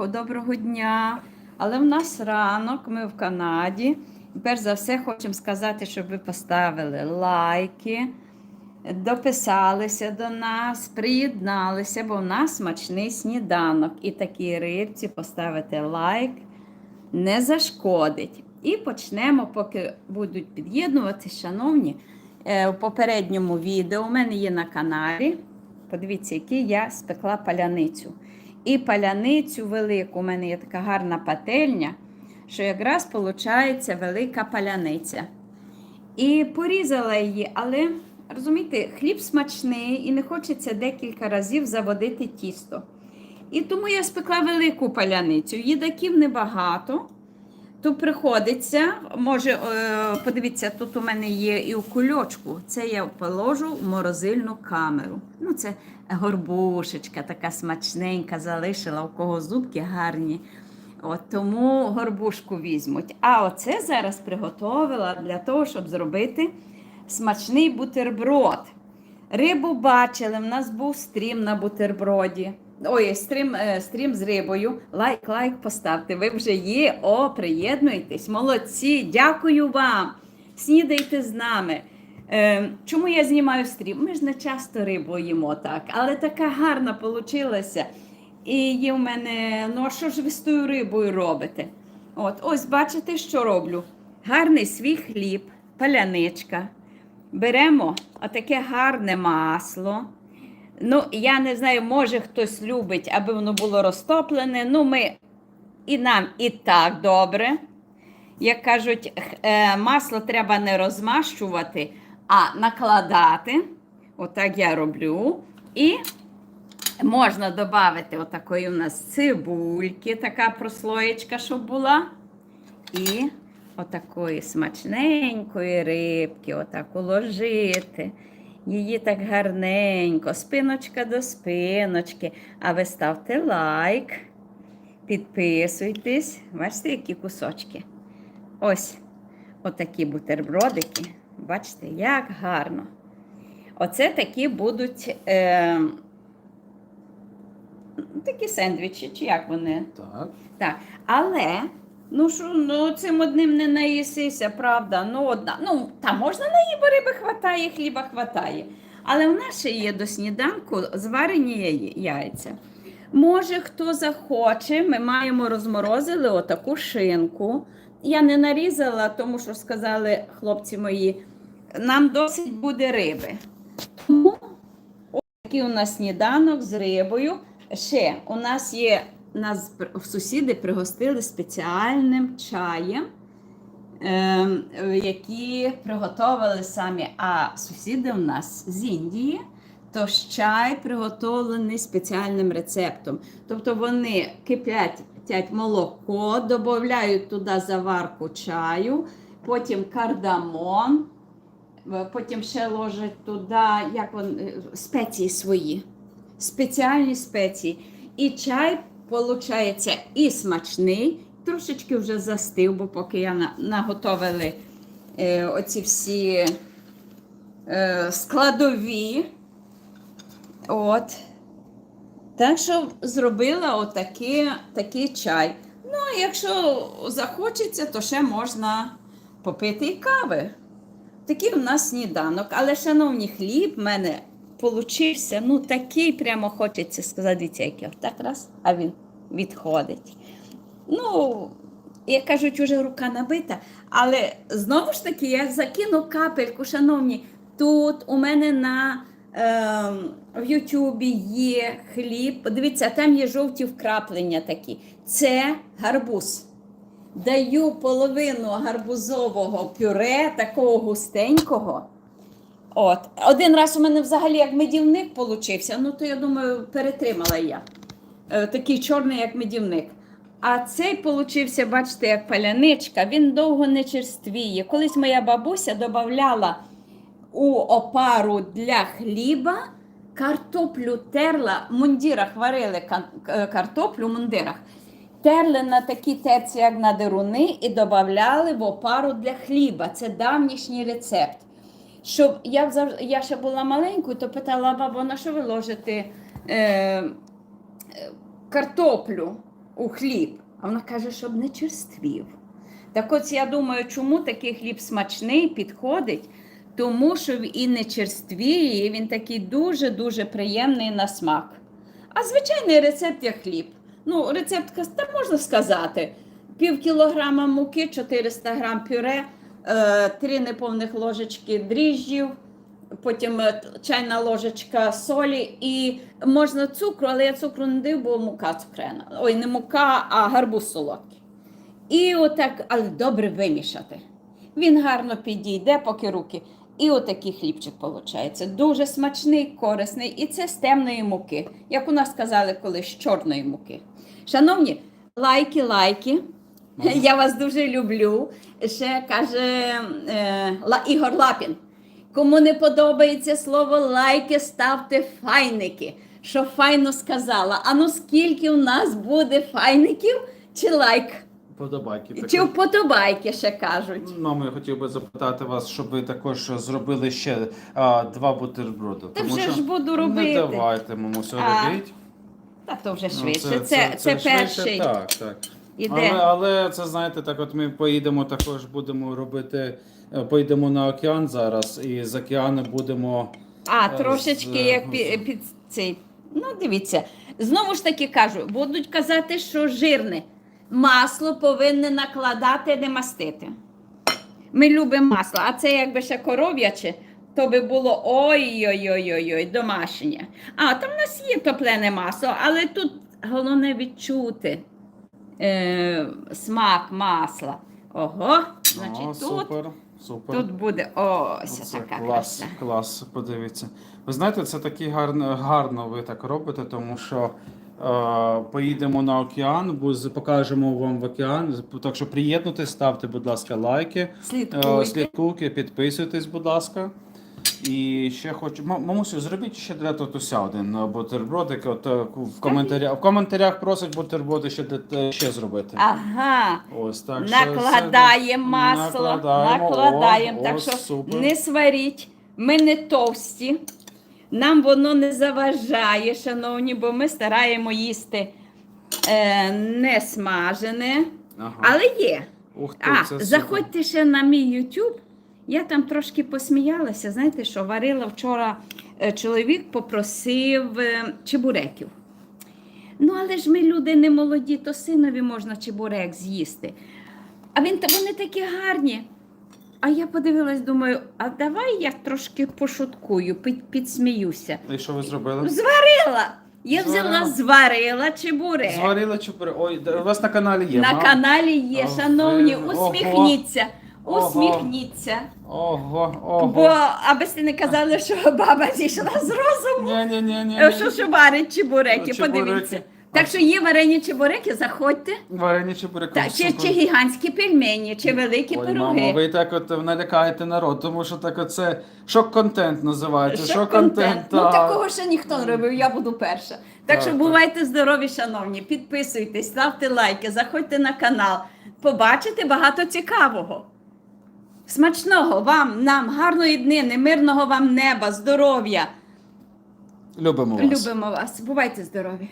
ранку, доброго дня. Але в нас ранок, ми в Канаді. І Перш за все, хочемо сказати, щоб ви поставили лайки, дописалися до нас, приєдналися, бо в нас смачний сніданок. І такій рибці поставити лайк не зашкодить. І почнемо, поки будуть під'єднувати, шановні. Е, У попередньому відео у мене є на каналі. Подивіться, який я спекла паляницю. І паляницю велику, у мене є така гарна пательня, що якраз виходить велика паляниця. І порізала її, але розумієте, хліб смачний і не хочеться декілька разів заводити тісто. І тому я спекла велику паляницю. Їдаків небагато. То приходиться, може, е, подивіться, тут у мене є і у кульочку. Це я положу в морозильну камеру. Ну, це горбушечка, така смачненька, залишила, у кого зубки гарні. От тому горбушку візьмуть. А оце зараз приготовила для того, щоб зробити смачний бутерброд. Рибу бачили, в нас був стрім на бутерброді. Ой, стрім, е, стрім з рибою. Лайк, лайк поставте. Ви вже є. О, приєднуйтесь. Молодці. Дякую вам. Снідайте з нами. Е, чому я знімаю стрім? Ми ж не часто рибу їмо так, але така гарна получилася. І є в мене, ну а що ж ви з тою рибою робите? От, ось бачите, що роблю. Гарний свій хліб, паляничка. Беремо отаке гарне масло. Ну, я не знаю, може хтось любить, аби воно було розтоплене. Ну, ми і нам і так добре. Як кажуть, е, масло треба не розмащувати, а накладати. Отак я роблю. І можна додати отакої у нас цибульки, така прослоєчка, щоб була. І отакої смачненької рибки, отак уложити. Її так гарненько, спиночка до спиночки. А ви ставте лайк, підписуйтесь. Бачите, які кусочки. Ось отакі бутербродики. Бачите, як гарно. Оце такі будуть е, такі сендвічі, чи як вони? Так. Так, але ну що, ну цим одним не наїсися, правда? Ну, одна. Ну, та можна наїбо риби хватає, хліба хватає. Але в нас ще є до сніданку зварені яйця. Може, хто захоче, ми маємо розморозили отаку шинку. Я не нарізала, тому що сказали хлопці мої, нам досить буде риби. Тому ось такий у нас сніданок з рибою. Ще у нас є нас пр- сусіди пригостили спеціальним чаєм, ем, які приготували самі. А сусіди у нас з Індії, то ж чай приготовлений спеціальним рецептом. Тобто вони киплять молоко, додають туди заварку чаю, потім кардамон, е, потім ще ложать туди як вон, е, спеції свої спеціальні спеції. І чай, виходить, і смачний, трошечки вже застив, бо поки я наготовили е, оці всі е, складові. От. Так що зробила отакий такий чай. Ну, а якщо захочеться, то ще можна попити і кави. Такий у нас сніданок. Але, шановні, хліб в мене получився, ну такий прямо хочеться сказати, дивіться, який так раз, а він відходить. Ну, як кажуть, уже рука набита. Але знову ж таки, я закину капельку, шановні, тут у мене на ем, в Ютубі є хліб. Подивіться, там є жовті вкраплення такі. Це гарбуз. Даю половину гарбузового пюре, такого густенького. От. Один раз у мене взагалі як медівник получився, ну то я думаю, перетримала я. Е, такий чорний, як медівник. А цей получився, бачите, як паляничка, він довго не черствіє. Колись моя бабуся додавала у опару для хліба картоплю терла, в варили е, картоплю в мундирах. Терли на такі терці, як на деруни, і додавали в опару для хліба. Це давнішній рецепт. Щоб я завжди, я ще була маленькою, то питала бабу, на що ви ложите е, е, картоплю? у хліб. А вона каже, щоб не черствів. Так от я думаю, чому такий хліб смачний підходить? Тому що і не черствіє, він такий дуже-дуже приємний на смак. А звичайний рецепт як хліб. Ну, рецепт та можна сказати: пів кілограма муки, 400 грам пюре, е, три неповних ложечки дріжджів, потім е, чайна ложечка солі і можна цукру, але я цукру не даю, бо мука цукрена. Ой, не мука, а гарбуз солодкий. І отак, але добре вимішати. Він гарно підійде, поки руки. І отакий хлібчик виходить. Дуже смачний, корисний. І це з темної муки, як у нас казали колись, з чорної муки. Шановні, лайки, лайки. Я вас дуже люблю. Ще каже е, Ігор Лапін. Кому не подобається слово лайки, ставте файники. Що файно сказала. А ну скільки у нас буде файників чи лайк? Подобайки. Чи вподобайки ще кажуть? Ну, я хотів би запитати вас, щоб ви також зробили ще а, два бутерброди. Та вже ж буду робити. Не давайте, мамусю, А, робіть. Та то вже Ну, швидше. це, це, швидше, перший Так, так. Іде. Але, але це знаєте, так от ми поїдемо також, будемо робити, е, поїдемо на океан зараз, і з океану будемо. А, Е, трошечки з- як під, під цей. Ну, дивіться. Знову ж таки кажу, будуть казати, що жирне. Масло повинне накладати, не мастити. Ми любимо масло, а це якби ще коров'яче, то би було ой-ой-ой-ой, домашнє. А, там в нас є топлене масло, але тут головне відчути е, смак масла. Ого, значить, О, тут, супер, супер. тут буде ось Оце така клас, краса. клас, подивіться. Ви знаєте, це такі гарно, гарно ви так робите, тому що е, поїдемо на океан, бо з- покажемо вам в океан. Так що приєднуйтесь, ставте, будь ласка, лайки, е, Слідкуйте. слідкуйте, підписуйтесь, будь ласка. І ще хочу. Ма- Мамусю, зробіть ще для татуся один е, бутербродик. От е, в коментарях в коментарях просять бутерброди ще для ще зробити. Ага. Ось так. що це- Накладаємо масло, накладаємо. накладаємо. О, так о, що супер. не сваріть, ми не товсті, нам воно не заважає, шановні, бо ми стараємо їсти е, не смажене, Ага. але є. Ух ти, А, це супер. заходьте ще на мій YouTube. Я там трошки посміялася. Знаєте, що варила вчора е, чоловік попросив е, чебуреків. Ну, але ж ми люди не молоді, то синові можна чебурек з'їсти. А він вони такі гарні. А я подивилась, думаю, а давай я трошки пошуткую, під, підсміюся. І що ви зробили? Зварила! Я взяла, Зварила. зварила чебурек. Зварили чи пере- Ой, у вас на каналі є. На ма? каналі є, шановні, усміхніться. Ого. Усміхніться. Ого, ого. Бо аби сте не казали, що баба зійшла з розуму, Ні, ні, ні, ні. е, що, що варить чебуреки, Чебуреки. подивіться. Так що є варені чебуреки, заходьте. Варені чи буряки. Та, чи, чи гігантські пельмені, чи великі Ой, пироги. мамо, ви так от налякаєте народ, тому що так от це шок-контент називається. Шок-контент. Ну так. такого ще ніхто не робив, я буду перша. Так Так, що так. бувайте здорові, шановні, підписуйтесь, ставте лайки, заходьте на канал, побачите багато цікавого. Смачного вам, нам, гарної днини, мирного вам неба, здоров'я. Любимо вас. Любимо вас. Бувайте здорові.